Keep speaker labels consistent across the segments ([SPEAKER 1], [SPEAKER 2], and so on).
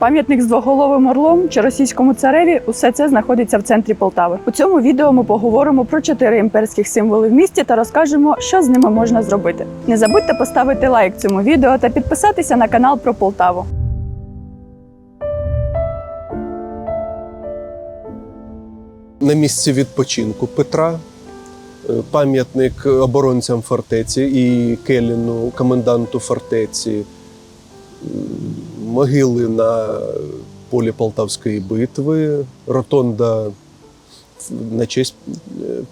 [SPEAKER 1] Пам'ятник з двоголовим орлом чи російському цареві усе це знаходиться в центрі Полтави. У цьому відео ми поговоримо про чотири імперських символи в місті та розкажемо, що з ними можна зробити. Не забудьте поставити лайк цьому відео та підписатися на канал про Полтаву.
[SPEAKER 2] на місці відпочинку Петра, е, пам'ятник оборонцям фортеці і Келіну, коменданту фортеці, могили на полі Полтавської битви, ротонда на честь е,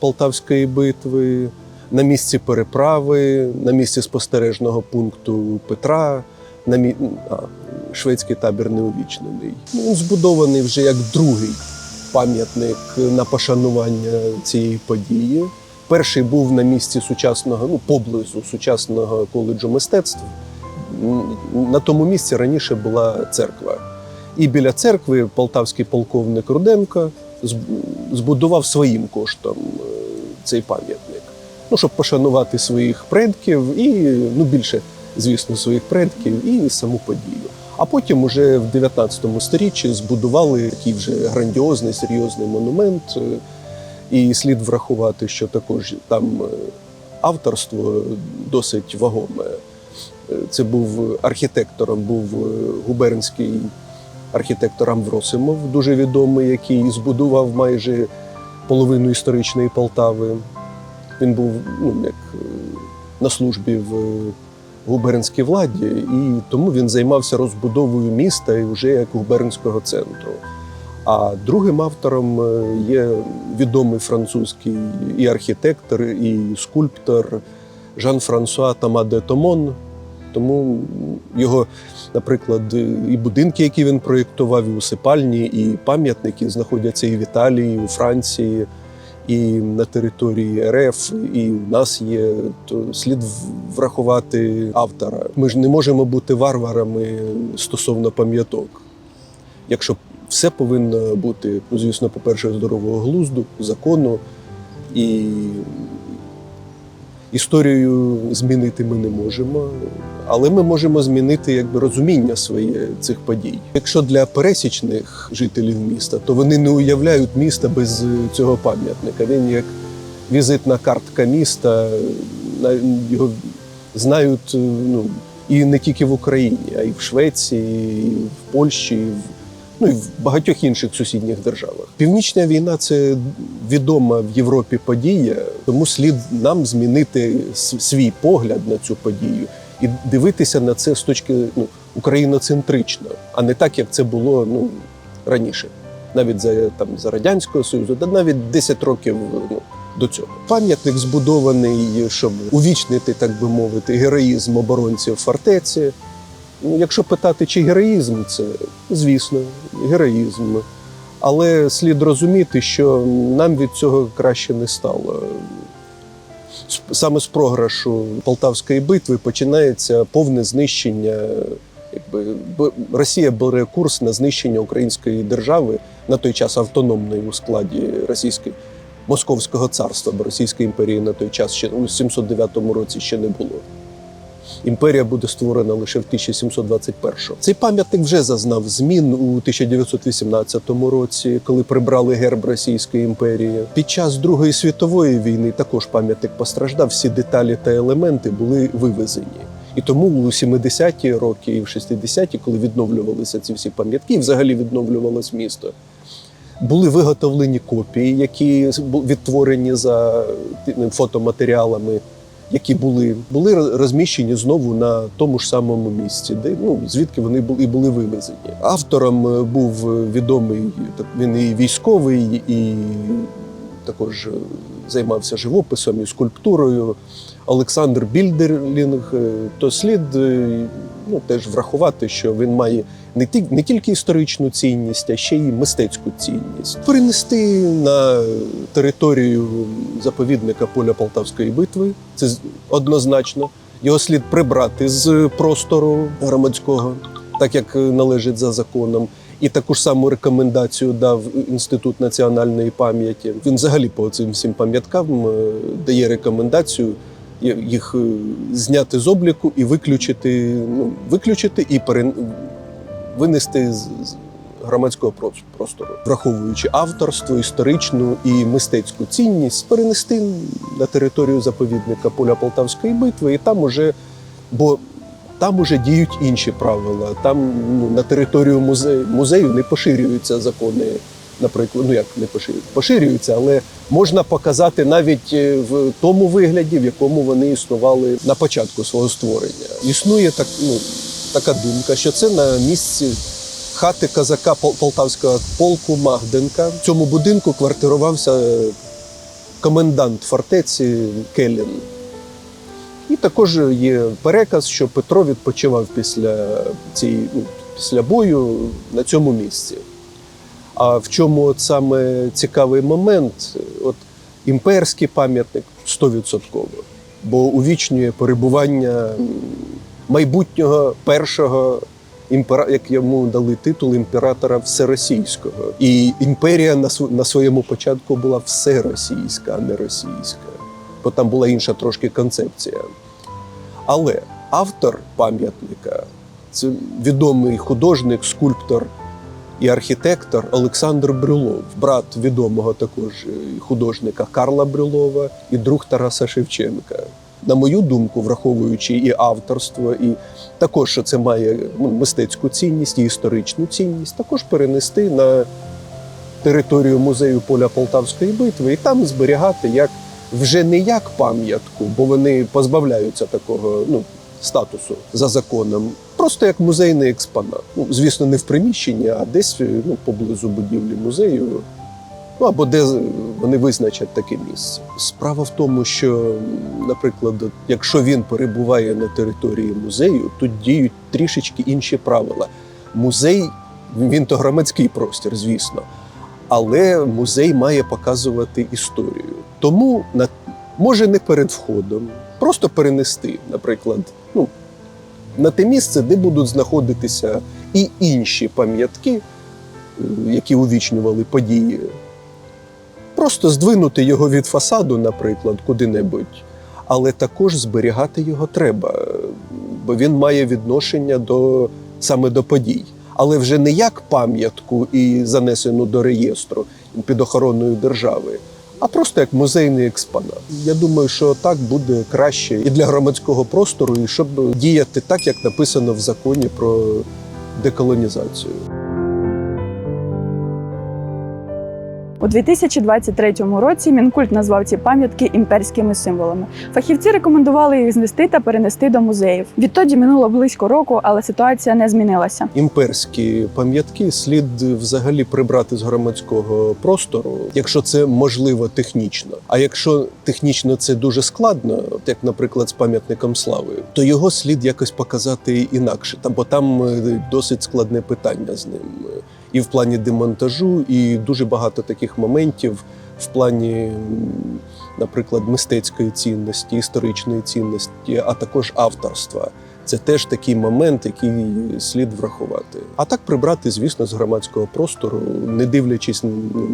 [SPEAKER 2] Полтавської битви, на місці переправи, на місці спостережного пункту Петра, на мі... а, шведський табір неувічнений. Ну, Він збудований вже як другий пам'ятник на пошанування цієї події. Перший був на місці сучасного, ну поблизу сучасного коледжу мистецтв. На тому місці раніше була церква. І біля церкви полтавський полковник Руденко збудував своїм коштом е, цей пам'ятник. Ну, щоб пошанувати своїх предків і ну, більше, звісно, своїх предків і саму подію. А потім, уже в 19 сторіччі, збудували такий вже грандіозний, серйозний монумент. Е, І слід врахувати, що також там е, авторство досить вагоме. Це був архітектором, був е, губернський архітектор Амвросимов, дуже відомий, який збудував майже половину історичної Полтави. Він був ну, як е, на службі в е, губернській владі, і тому він займався розбудовою міста і вже як губернського центру. А другим автором є відомий французький і архітектор, і скульптор Жан-Франсуа Тома де Томон. Тому його, наприклад, і будинки, які він проєктував, і усипальні, і пам'ятники знаходяться і в Італії, і у Франції, і на території РФ, і у нас є. То слід врахувати автора. Ми ж не можемо бути варварами стосовно пам'яток. Якщо все повинно бути, ну, звісно, по-перше, здорового глузду, закону і історію змінити ми не можемо, але ми можемо змінити якби розуміння своє цих подій. Якщо для пересічних жителів міста, то вони не уявляють міста без е, цього пам'ятника. Він як візитна картка міста, його знають е, ну, і не тільки в Україні, а й в Швеції, і в Польщі, і в ну і в багатьох інших сусідніх державах. Північна війна це відома в Європі подія, тому слід нам змінити свій погляд на цю подію і дивитися на це з точки ну, україноцентрично, а не так, як це було ну, раніше, навіть за там за радянського союзу, та навіть 10 років ну, до цього. Пам'ятник збудований, щоб увічнити, так би мовити, героїзм оборонців фортеці. Ну, якщо питати, чи героїзм це, звісно, героїзм. Але слід розуміти, що нам від цього краще не стало. Саме з програшу Полтавської битви починається повне знищення. Якби Росія бере курс на знищення української держави на той час автономної у складі російської Московського царства, бо Російської імперії на той час ще у 709 році ще не було. Імперія буде створена лише в 1721-му. Цей пам'ятник вже зазнав змін у 1918 році, коли прибрали герб Російської імперії. Під час Другої світової війни також пам'ятник постраждав. Всі деталі та елементи були вивезені. І тому у 70-ті роки і в 60-ті, коли відновлювалися ці всі пам'ятки, і взагалі відновлювалось місто. Були виготовлені копії, які відтворені за фотоматеріалами які були, були розміщені знову на тому ж самому місці, де ну звідки вони були і були вивезені. Автором е, був відомий так він і військовий, і також е, займався живописом і скульптурою. Олександр Більдерлінг, е, то слід е, ну, теж врахувати, що він має не, ті, не тільки історичну цінність, а ще й мистецьку цінність. Перенести на територію заповідника поля Полтавської битви. Це однозначно. Його слід прибрати з простору громадського, так як належить за законом. І таку ж саму рекомендацію дав Інститут національної пам'яті. Він взагалі по цим всім пам'яткам е, дає рекомендацію їх е, зняти з обліку і виключити, ну, виключити і перен... винести з, громадського прос- простору, враховуючи авторство, історичну і мистецьку цінність, перенести на територію заповідника поля Полтавської битви, і там уже, бо там уже діють інші правила. Там ну, на територію музею, музею не поширюються закони, наприклад, ну як не поширюються, але можна показати навіть е, в тому вигляді, в якому вони існували на початку свого створення. Існує так, ну, така думка, що це на місці хати казака полтавського полку Магденка. В цьому будинку квартирувався е, комендант фортеці Келлін. І також є переказ, що Петро відпочивав після цієї ну, після бою на цьому місці. А в чому от саме цікавий момент? От імперський пам'ятник 100%, бо увічнює перебування майбутнього першого імпера, як йому дали титул імператора всеросійського. І імперія на своєму початку була всеросійська, а не російська, бо там була інша трошки концепція. Але автор пам'ятника це відомий художник, скульптор і архітектор Олександр Брюлов, брат відомого також е, художника Карла Брюлова і друг Тараса Шевченка. На мою думку, враховуючи і авторство, і також що це має ну, мистецьку цінність і історичну цінність, також перенести на територію музею поля Полтавської битви і там зберігати як вже не як пам'ятку, бо вони позбавляються такого ну, статусу за законом, просто як музейний експонат. Ну, звісно, не в приміщенні, а десь ну, поблизу будівлі музею. Ну або де вони визначать таке місце. Справа в тому, що, наприклад, якщо він перебуває на території музею, тут діють трішечки інші правила. Музей він то громадський простір, звісно, але музей має показувати історію. Тому на може не перед входом, просто перенести, наприклад, на те місце, де будуть знаходитися і інші пам'ятки, е, які увічнювали події. Просто здвинути його від фасаду, наприклад, куди-небудь, але також зберігати його треба, е, бо він має відношення до саме до подій. Але вже не як пам'ятку і занесену до реєстру під охороною держави, а просто як музейний експонат. Я думаю, що так буде краще і для громадського простору, і щоб діяти так, як написано в законі про деколонізацію.
[SPEAKER 1] У 2023 році Мінкульт назвав ці пам'ятки імперськими символами. Фахівці рекомендували їх знести та перенести до музеїв. Відтоді минуло близько року, але ситуація не змінилася.
[SPEAKER 2] імперські пам'ятки слід взагалі прибрати з громадського простору, якщо це можливо технічно. А якщо технічно це дуже складно, як, наприклад, з пам'ятником слави, то його слід якось показати інакше, бо там е, досить складне питання з ним. І в плані демонтажу, і дуже багато таких моментів в плані, наприклад, мистецької цінності, історичної цінності, а також авторства. Це теж такий момент, який слід врахувати. А так прибрати, звісно, з громадського простору, не дивлячись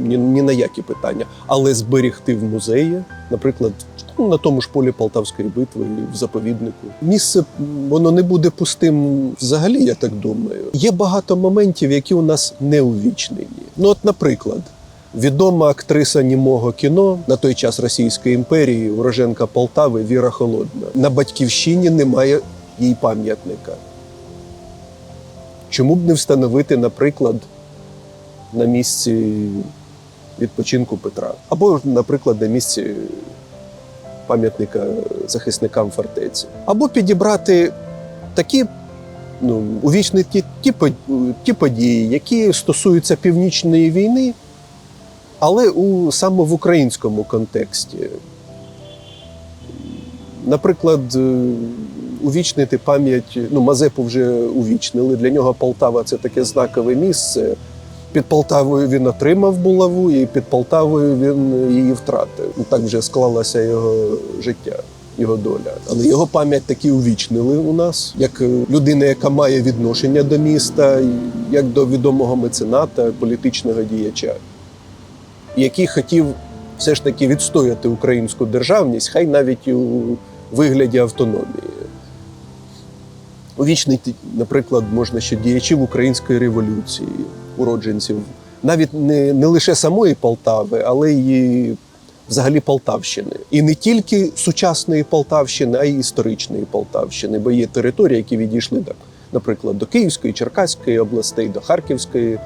[SPEAKER 2] ні, ні на які питання, але зберігти в музеї, наприклад, ну, на тому ж полі Полтавської битви в заповіднику. Місце воно не буде пустим взагалі, я так думаю. Є багато моментів, які у нас не увічнені. Ну, от, наприклад. Відома актриса німого кіно на той час Російської імперії, уроженка Полтави Віра Холодна. На батьківщині немає їй пам'ятника. Чому б не встановити, наприклад, на місці відпочинку Петра? Або, наприклад, на місці пам'ятника захисникам фортеці. Або підібрати такі ну, увічнити ті, ті, події, які стосуються північної війни, але у саме в українському контексті. Наприклад, е, увічнити пам'ять, ну, Мазепу вже увічнили. Для нього Полтава це таке знакове місце. Під Полтавою він отримав булаву, і під Полтавою він її втратив. Ну, Так вже склалося його життя, його доля. Але його пам'ять таки увічнили у нас, як людина, яка має відношення до міста, як до відомого мецената, політичного діяча, який хотів все ж таки відстояти українську державність, хай навіть у вигляді автономії. Увічнити, наприклад, можна ще діячів української революції, уродженців, навіть не, не лише самої Полтави, але й взагалі Полтавщини. І не тільки сучасної Полтавщини, а й історичної Полтавщини, бо є території, які відійшли, так, наприклад, до Київської, Черкаської областей, до Харківської.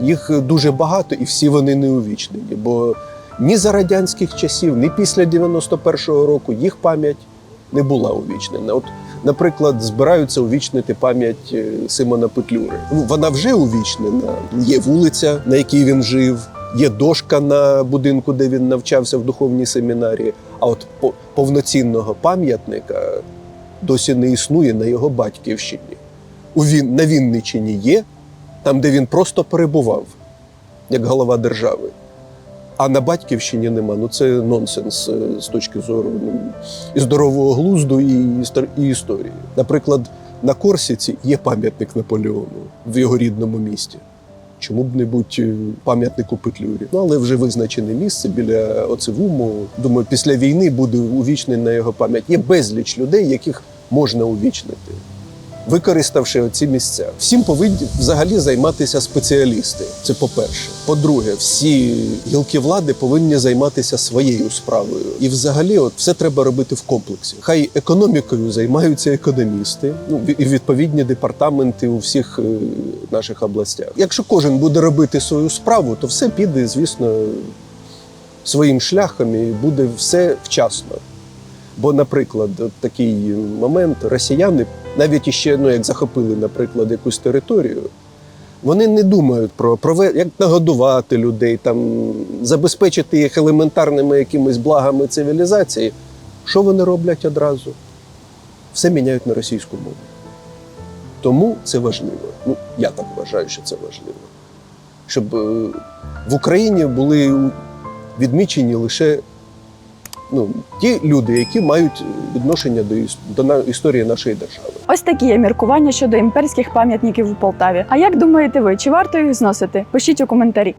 [SPEAKER 2] Їх дуже багато, і всі вони не увічнені. Бо ні за радянських часів, ні після 91-го року їх пам'ять не була увічнена. От, наприклад, збираються увічнити пам'ять е, Симона Петлюри. Ну, вона вже увічнена. Є вулиця, на якій він жив, є дошка на будинку, де він навчався в духовній семінарії. А от повноцінного пам'ятника досі не існує на його батьківщині. У Він, на Вінниччині є, там, де він просто перебував, як голова держави. А на батьківщині нема. Ну це нонсенс е, з точки зору ну, і здорового глузду, і, історії. Наприклад, на Корсіці є пам'ятник Наполеону в його рідному місті. Чому б не бути е, пам'ятнику Петлюрі? Ну, але вже визначене місце біля Оцевуму. Думаю, після війни буде увічнена його пам'ять. Є безліч людей, яких можна увічнити використавши ці місця. Всім повинні взагалі займатися спеціалісти. Це по-перше. По-друге, всі гілки влади повинні займатися своєю справою. І взагалі, от все треба робити в комплексі. Хай економікою займаються економісти, ну і відповідні департаменти у всіх е, наших областях. Якщо кожен буде робити свою справу, то все піде, звісно, своїм шляхом і буде все вчасно. Бо, наприклад, от такий момент росіяни навіть іще, ну як захопили, наприклад, якусь територію, вони не думають про як нагодувати людей, там забезпечити їх елементарними якимись благами цивілізації. Що вони роблять одразу? Все міняють на російську мову. Тому це важливо. Ну, я так вважаю, що це важливо. Щоб е, в Україні були відмічені лише ну, ті люди, які мають відношення до, до історії нашої держави.
[SPEAKER 1] Ось такі є міркування щодо імперських пам'ятників у Полтаві. А як думаєте ви, чи варто їх зносити? Пишіть у коментарі.